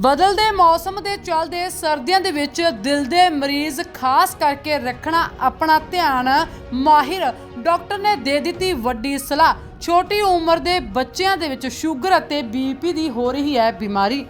ਬਦਲਦੇ ਮੌਸਮ ਦੇ ਚੱਲਦੇ ਸਰਦੀਆਂ ਦੇ ਵਿੱਚ ਦਿਲ ਦੇ ਮਰੀਜ਼ ਖਾਸ ਕਰਕੇ ਰੱਖਣਾ ਆਪਣਾ ਧਿਆਨ ਮਾਹਿਰ ਡਾਕਟਰ ਨੇ ਦੇ ਦਿੱਤੀ ਵੱਡੀ ਸਲਾਹ। ਛੋਟੀ ਉਮਰ ਦੇ ਬੱਚਿਆਂ ਦੇ ਵਿੱਚ ਸ਼ੂਗਰ ਅਤੇ ਬੀਪੀ ਦੀ ਹੋ ਰਹੀ ਹੈ ਬਿਮਾਰੀ।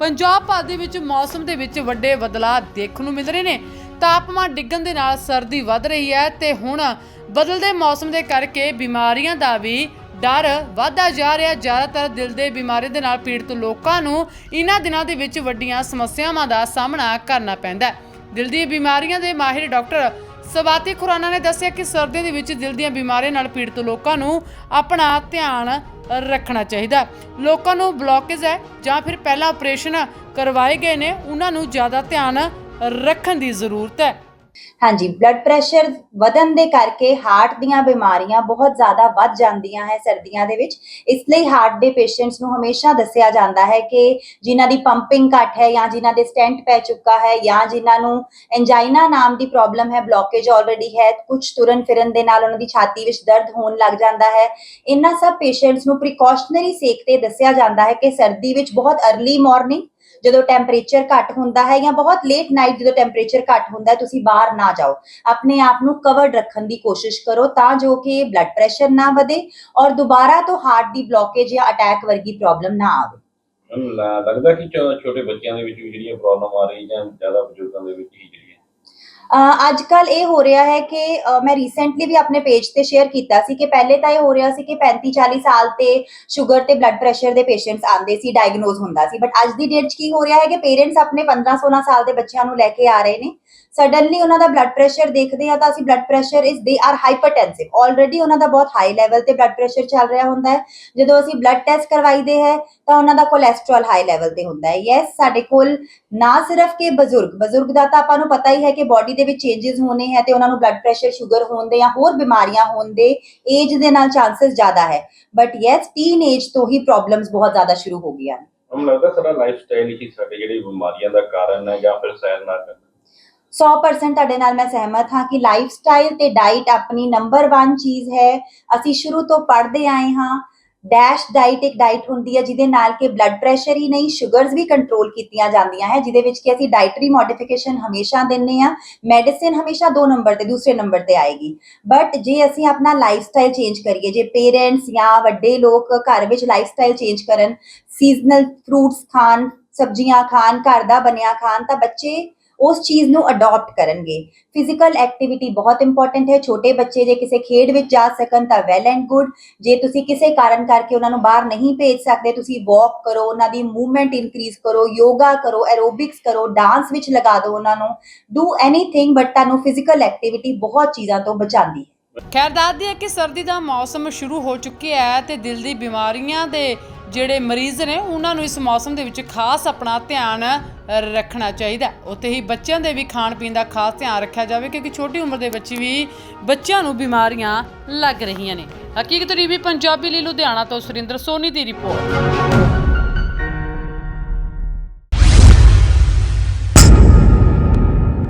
ਪੰਜਾਬ ਭਰ ਦੇ ਵਿੱਚ ਮੌਸਮ ਦੇ ਵਿੱਚ ਵੱਡੇ ਬਦਲਾਅ ਦੇਖਣ ਨੂੰ ਮਿਲ ਰਹੇ ਨੇ। ਤਾਪਮਾਨ ਡਿੱਗਣ ਦੇ ਨਾਲ ਸਰਦੀ ਵੱਧ ਰਹੀ ਹੈ ਤੇ ਹੁਣ ਬਦਲਦੇ ਮੌਸਮ ਦੇ ਕਰਕੇ ਬਿਮਾਰੀਆਂ ਦਾ ਵੀ ਡਰ ਵਧਦਾ ਜਾ ਰਿਹਾ। ਜ਼ਿਆਦਾਤਰ ਦਿਲ ਦੇ ਬਿਮਾਰੀ ਦੇ ਨਾਲ ਪੀੜਤ ਲੋਕਾਂ ਨੂੰ ਇਹਨਾਂ ਦਿਨਾਂ ਦੇ ਵਿੱਚ ਵੱਡੀਆਂ ਸਮੱਸਿਆਵਾਂ ਦਾ ਸਾਹਮਣਾ ਕਰਨਾ ਪੈਂਦਾ ਹੈ। ਦਿਲ ਦੀਆਂ ਬਿਮਾਰੀਆਂ ਦੇ ਮਾਹਿਰ ਡਾਕਟਰ ਸਵਾਤੀ ਖੁਰਾਨਾ ਨੇ ਦੱਸਿਆ ਕਿ ਸਰਦੀਆਂ ਦੇ ਵਿੱਚ ਦਿਲ ਦੀਆਂ ਬਿਮਾਰੀਆਂ ਨਾਲ ਪੀੜਤ ਲੋਕਾਂ ਨੂੰ ਆਪਣਾ ਧਿਆਨ ਰੱਖਣਾ ਚਾਹੀਦਾ ਲੋਕਾਂ ਨੂੰ ਬਲੌਕੇਜ ਹੈ ਜਾਂ ਫਿਰ ਪਹਿਲਾਂ ਆਪਰੇਸ਼ਨ ਕਰਵਾਏ ਗਏ ਨੇ ਉਹਨਾਂ ਨੂੰ ਜ਼ਿਆਦਾ ਧਿਆਨ ਰੱਖਣ ਦੀ ਜ਼ਰੂਰਤ ਹੈ। ਹਾਂਜੀ ਬਲੱਡ ਪ੍ਰੈਸ਼ਰ ਵਧਣ ਦੇ ਕਰਕੇ ਹਾਰਟ ਦੀਆਂ ਬਿਮਾਰੀਆਂ ਬਹੁਤ ਜ਼ਿਆਦਾ ਵੱਧ ਜਾਂਦੀਆਂ ਹੈ ਸਰਦੀਆਂ ਦੇ ਵਿੱਚ। ਇਸ ਲਈ ਹਾਰਟ ਦੇ ਪੇਸ਼ੈਂਟਸ ਨੂੰ ਹਮੇਸ਼ਾ ਦੱਸਿਆ ਜਾਂਦਾ ਹੈ ਕਿ ਜਿਨ੍ਹਾਂ ਦੀ ਪੰਪਿੰਗ ਘੱਟ ਹੈ ਜਾਂ ਜਿਨ੍ਹਾਂ ਦੇ ਸਟੈਂਟ ਪੈ ਚੁੱਕਾ ਹੈ ਜਾਂ ਜਿਨ੍ਹਾਂ ਨੂੰ ਐਂਜਾਈਨਾ ਨਾਮ ਦੀ ਪ੍ਰੋਬਲਮ ਹੈ ਬਲੌਕੇਜ ਆਲਰੇਡੀ ਹੈ ਕੁਝ ਤੁਰਨ ਫਿਰਨ ਦੇ ਨਾਲ ਉਹਨਾਂ ਦੀ ਛਾਤੀ ਵਿੱਚ ਦਰਦ ਹੋਣ ਲੱਗ ਜਾਂਦਾ ਹੈ। ਇਹਨਾਂ ਸਭ ਪੇਸ਼ੈਂਟਸ ਨੂੰ ਪ੍ਰੀਕਾਸ਼ਨਰੀ ਸੇਕ ਤੇ ਦੱਸਿਆ ਜਾਂਦਾ ਹੈ ਕਿ ਸਰਦੀ ਵਿੱਚ ਬਹੁਤ अर्ਲੀ ਮਾਰਨਿੰਗ ਜਦੋਂ ਟੈਂਪਰੇਚਰ ਘੱਟ ਹੁੰਦਾ ਹੈ ਜਾਂ ਬਹੁਤ ਲੇਟ ਨਾਈਟ ਜਦੋਂ ਟੈਂਪਰੇਚਰ ਘੱਟ ਹੁੰਦਾ ਹੈ, ਤੁਸੀਂ ਬਾਹਰ ਨਾ ਜਾਓ। ਆਪਣੇ ਆਪ ਨੂੰ ਕਵਰਡ ਰੱਖਣ ਦੀ ਕੋਸ਼ਿਸ਼ ਕਰੋ ਤਾਂ ਜੋ ਕਿ ਬਲੱਡ ਪ੍ਰੈਸ਼ਰ ਨਾ ਵਧੇ ਔਰ ਦੁਬਾਰਾ ਤੋਂ ਹਾਰਟ ਦੀ ਬਲੌਕੇਜ ਜਾਂ ਅਟੈਕ ਵਰਗੀ ਪ੍ਰੋਬਲਮ ਨਾ ਆਵੇ। ਲੱਗਦਾ ਕਿ ਛੋਟੇ ਬੱਚਿਆਂ ਦੇ ਵਿੱਚ ਵੀ ਜਿਹੜੀ ਪ੍ਰੋਬਲਮ ਆ ਰਹੀ ਜਾਂ ਜ਼ਿਆਦਾ ਬਜ਼ੁਰਗਾਂ ਦੇ ਵਿੱਚ ਹੀ ਅੱਜ ਕੱਲ ਇਹ ਹੋ ਰਿਹਾ ਹੈ ਕਿ ਮੈਂ ਰੀਸੈਂਟਲੀ ਵੀ ਆਪਣੇ ਪੇਜ ਤੇ ਸ਼ੇਅਰ ਕੀਤਾ ਸੀ ਕਿ ਪਹਿਲੇ ਤਾਂ ਇਹ ਹੋ ਰਿਹਾ ਸੀ ਕਿ 35 40 ਸਾਲ ਤੇ ਸ਼ੂਗਰ ਤੇ ਬਲੱਡ ਪ੍ਰੈਸ਼ਰ ਦੇ ਪੇਸ਼ੈਂਟਸ ਆਉਂਦੇ ਸੀ ਡਾਇਗਨੋਜ਼ ਹੁੰਦਾ ਸੀ। ਬਟ ਅੱਜ ਦੀ ਡੇਟ 'ਚ ਕੀ ਹੋ ਰਿਹਾ ਹੈ ਕਿ ਪੇਰੈਂਟਸ ਆਪਣੇ 15 16 ਸਾਲ ਦੇ ਬੱਚਿਆਂ ਨੂੰ ਲੈ ਕੇ ਆ ਰਹੇ ਨੇ। ਸਡਨਲੀ ਉਹਨਾਂ ਦਾ ਬਲੱਡ ਪ੍ਰੈਸ਼ਰ ਦੇਖਦੇ ਆ ਤਾਂ ਅਸੀਂ ਬਲੱਡ ਪ੍ਰੈਸ਼ਰ ਇਸ ਦੇ ਆਰ ਹਾਈਪਰਟੈਂਸਿਵ ਆਲਰੇਡੀ ਉਹਨਾਂ ਦਾ ਬਹੁਤ ਹਾਈ ਲੈਵਲ ਤੇ ਬਲੱਡ ਪ੍ਰੈਸ਼ਰ ਚੱਲ ਰਿਹਾ ਹੁੰਦਾ ਹੈ। ਜਦੋਂ ਅਸੀਂ ਬਲੱਡ ਟੈਸਟ ਕਰਵਾਈਦੇ ਹੈ, ਤਾਂ ਉਹਨਾਂ ਦਾ ਕੋਲੇਸਟ੍ਰੋਲ ਹਾਈ ਲੈਵਲ ਤੇ ਹੁੰਦਾ ਹੈ। ਯੈਸ ਸਾਡੇ ਕੋਲ ਨਾ ਸਿਰਫ ਕਿ ਬਜ਼ੁਰਗ ਬਜ਼ੁਰਗ ਦਾ ਤਾਂ ਆਪਾਂ ਨੂੰ ਪਤਾ ਹੀ ਹੈ ਕਿ ਬਾਡੀ ਦੇ ਵਿੱਚ ਚੇਂजेस ਹੋਣੇ ਹੈ ਤੇ ਉਹਨਾਂ ਨੂੰ ਬਲੱਡ ਪ੍ਰੈਸ਼ਰ ਸ਼ੂਗਰ ਹੋਣ ਦੇ ਜਾਂ ਹੋਰ ਬਿਮਾਰੀਆਂ ਹੋਣ ਦੇ ਏਜ ਦੇ ਨਾਲ ਚਾਂਸਸ ਜ਼ਿਆਦਾ ਹੈ। ਬਟ ਯੈਸ ਟੀਨ ਏਜ ਤੋਂ ਹੀ ਪ੍ਰੋਬਲਮਸ ਬਹੁਤ ਜ਼ਿਆਦਾ ਸ਼ੁਰੂ ਹੋ ਗਈਆਂ ਮੈਨੂੰ ਲੱਗਦਾ ਸਾਡਾ ਲਾਈਫ ਸਟਾਈਲ ਹੀ ਸਾਡੇ ਜਿਹੜੇ ਬਿਮਾਰੀਆਂ ਦਾ ਕਾਰਨ ਹੈ ਜਾਂ ਫਿਰ ਸੈਰ ਨਾ ਕਰਨਾ 100% ਤੁਹਾਡੇ ਨਾਲ ਮੈਂ ਸਹਿਮਤ ਹਾਂ ਕਿ ਲਾਈਫ ਸਟਾਈਲ ਤੇ ਡਾਈਟ ਆਪਣੀ ਨੰਬਰ 1 ਚੀਜ਼ ਹੈ। ਅਸੀਂ ਸ਼ੁਰੂ ਤੋਂ ਪੜ੍ਹਦੇ ਆਏ ਹਾਂ। ਡੈਸ਼ ਡਾਈਟ ਇੱਕ ਡਾਈਟ ਹੁੰਦੀ ਹੈ ਜਿਹਦੇ ਨਾਲ ਕਿ ਬਲੱਡ ਪ੍ਰੈਸ਼ਰ ਹੀ ਨਹੀਂ ਸ਼ੂਗਰਸ ਵੀ ਕੰਟਰੋਲ ਕੀਤੀਆਂ ਜਾਂਦੀਆਂ ਹੈ, ਜਿਹਦੇ ਵਿੱਚ ਕਿ ਅਸੀਂ ਡਾਈਟਰੀ ਮੋਡੀਫਿਕੇਸ਼ਨ ਹਮੇਸ਼ਾ ਦਿੰਨੇ ਆ ਮੈਡੀਸਿਨ ਹਮੇਸ਼ਾ ਦੋ ਨੰਬਰ ਤੇ, ਦੂਸਰੇ ਨੰਬਰ ਤੇ ਆਏਗੀ। ਬਟ ਜੇ ਅਸੀਂ ਆਪਣਾ ਲਾਈਫ ਸਟਾਈਲ ਚੇਂਜ ਕਰੀਏ, ਜੇ ਪੇਰੈਂਟਸ ਜਾਂ ਵੱਡੇ ਲੋਕ ਘਰ ਵਿੱਚ ਲਾਈਫ ਸਟਾਈਲ ਚੇਂਜ ਕਰਨ ਸੀਜ਼ਨਲ ਫਰੂਟਸ ਖਾਣ, ਸਬਜ਼ੀਆਂ ਖਾਣ, ਘਰ ਦਾ ਬਣਿਆ ਖਾਣ, ਤਾਂ ਬੱਚੇ ਉਸ ਚੀਜ਼ ਨੂੰ ਅਡਾਪਟ ਕਰਨਗੇ। ਫਿਜ਼ੀਕਲ ਐਕਟੀਵਿਟੀ ਬਹੁਤ ਇੰਪੋਰਟੈਂਟ ਹੈ। ਛੋਟੇ ਬੱਚੇ ਜੇ ਕਿਸੇ ਖੇਡ ਵਿੱਚ ਜਾ ਸਕਣ ਤਾਂ ਵੈਲ ਐਂਡ ਗੁੱਡ ਜੇ ਤੁਸੀਂ ਕਿਸੇ ਕਾਰਨ ਕਰਕੇ ਉਹਨਾਂ ਨੂੰ ਬਾਹਰ ਨਹੀਂ ਭੇਜ ਸਕਦੇ, ਤੁਸੀਂ ਵਾਕ ਕਰੋ, ਉਹਨਾਂ ਦੀ ਮੂਵਮੈਂਟ ਇਨਕਰੀਜ਼ ਕਰੋ ਯੋਗਾ ਕਰੋ ਐਰੋਬਿਕਸ ਕਰੋ ਡਾਂਸ ਵਿੱਚ ਲਗਾ ਦਿਓ ਉਹਨਾਂ ਨੂੰ। ਡੂ ਐਨੀਥਿੰਗ ਬਟ ਤੁਹਾਨੂੰ ਫਿਜ਼ੀਕਲ ਐਕਟੀਵਿਟੀ ਬਹੁਤ ਚੀਜ਼ਾਂ ਤੋਂ ਬਚਾਉਂਦੀ ਹੈ। ਖੈਰ ਦੱਸਦੀ ਹੈ ਕਿ ਸਰਦੀ ਦਾ ਮੌਸਮ ਸ਼ੁਰੂ ਹੋ ਚੁੱਕਿਆ ਹੈ ਤੇ ਦਿਲ ਦੀ ਬਿਮਾਰੀਆਂ ਦੇ ਜਿਹੜੇ ਮਰੀਜ਼ ਨੇ, ਉਹਨਾਂ ਨੂੰ ਇਸ ਮੌਸਮ ਦੇ ਵਿੱਚ ਖਾਸ ਆਪਣਾ ਧਿਆਨ ਰੱਖਣਾ ਚਾਹੀਦਾ ਉੱਥੇ ਹੀ ਬੱਚਿਆਂ ਦੇ ਵੀ ਖਾਣ ਪੀਣ ਦਾ ਖਾਸ ਧਿਆਨ ਰੱਖਿਆ ਜਾਵੇ, ਕਿਉਂਕਿ ਛੋਟੀ ਉਮਰ ਦੇ ਬੱਚੇ ਵੀ ਬੱਚਿਆਂ ਨੂੰ ਬਿਮਾਰੀਆਂ ਲੱਗ ਰਹੀਆਂ ਨੇ। ਹਕੀਕਤ ਟੀਵੀ ਪੰਜਾਬੀ ਲਈ ਲੁਧਿਆਣਾ ਤੋਂ ਸੁਰਿੰਦਰ ਸੋਨੀ ਦੀ ਰਿਪੋਰਟ।